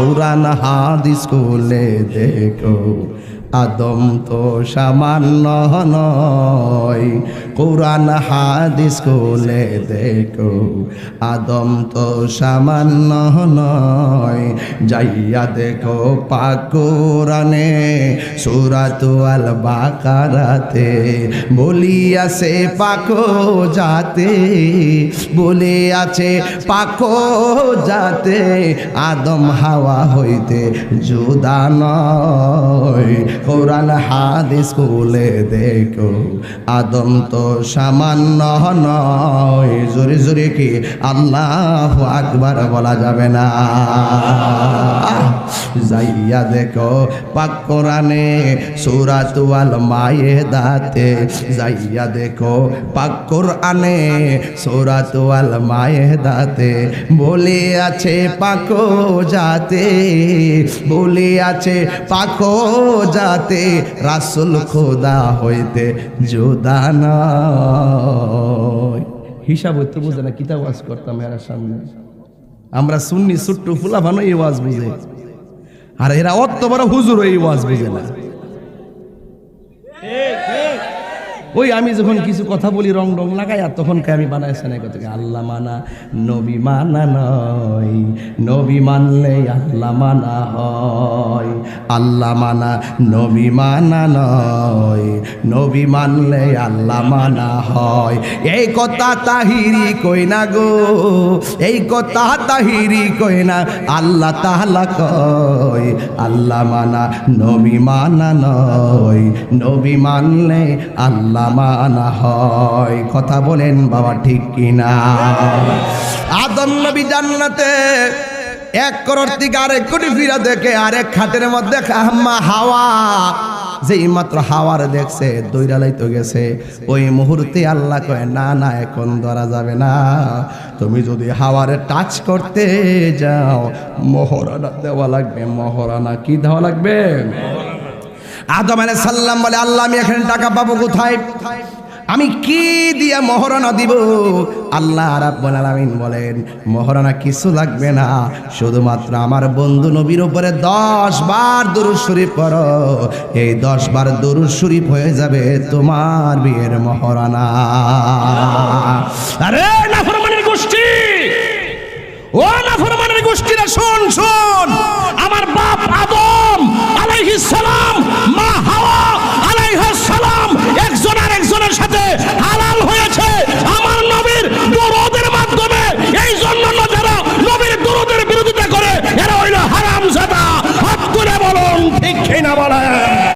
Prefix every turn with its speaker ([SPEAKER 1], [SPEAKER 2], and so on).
[SPEAKER 1] কোরআন হাদিস খুলে দেখো আদম তো সামান্য নয়। কোরআন, হাদিস খুলে দেখো, আদম তো সামান্য নয়। যাইয়া দেখো পাক কোরআনে সুরাত আল বাকারাতে বলিয়াছে পাকো যাতে বলে আছে পাকো যাতে আদম হাওয়া হইতে জুদা নয়। কোরআন হাদিস খুলে দেখো। আদম তো সামান্য নয়, জোরে জোরে কি আল্লাহ আকবার বলা যাবে না? যাইয়া দেখো, পাক কোরআনে সুরাত ওয়াল মায়ে দাতে যাইয়া দেখো, পাক কোরআনে সুরাত ওয়াল মায়ে দাতে বলে আছে পাকো যাতে বলে আছে পাকো যাতে রাসুল খোদা হইতে জোদা নয়। হিসাব হইতে বুঝে না, কিতাব ওয়াজ করতাম এরা সামনে। আমরা শুননি ছোট্ট ফুলা ভানো এই ওয়াজ বুঝে। আর এরা অত বড় হুজুর এই ওয়াজ বুঝে না। ওই আমি যখন কিছু কথা বলি রং রং লাগাই, আর তখন আমি বানাই সানাই কথা আল্লাহ মানা, নবী মানা নয়। নবী মানলে আল্লাহ মানা হয়। আল্লাহ মানা, নবী মানা নয়। নবী মানলে আল্লাহ মানা হয়। এই কথা তাহিরি কই না গো? এই কথা তাহিরি কই না? আল্লাহ তাহলা কয়, আল্লাহ মানা, নবী মানা নয়। নবী মানলে আল্লাহ মানা হয়। কথা বলেন বাবা ঠিক কিনা? আদম নবী জান্নাতে এক করোড় থেকে আরেক কোটি ফিরা দেখে আরেক খাটের মধ্যে আম্মা হাওয়া। যেই মাত্র হাওয়ার দেখছে দৈরালাই তো গেছে। ওই মুহূর্তে আল্লাহ কয়, না না, এখন ধরা যাবে না। তুমি যদি হাওয়ারে টাচ করতে যাও, মহরানা দেওয়া লাগবে, মহরানা কি দেওয়া লাগবে? আদম আলাইহিস সাল্লাম বলে, আল্লাহ, আমি এখানে টাকা পাবো কোথায়? আমি কি দিয়ে মহারণা দিব? আল্লাহ বলেন, মহারণা কিছু লাগবে না, শুধুমাত্র আমার বন্ধু নবীর উপরে দশ বার দুরুদ শরীফ পড়ো। এই দশ বার দুরুদ শরীফ হয়ে যাবে তোমার বিয়ের মহারণা।
[SPEAKER 2] আরে bala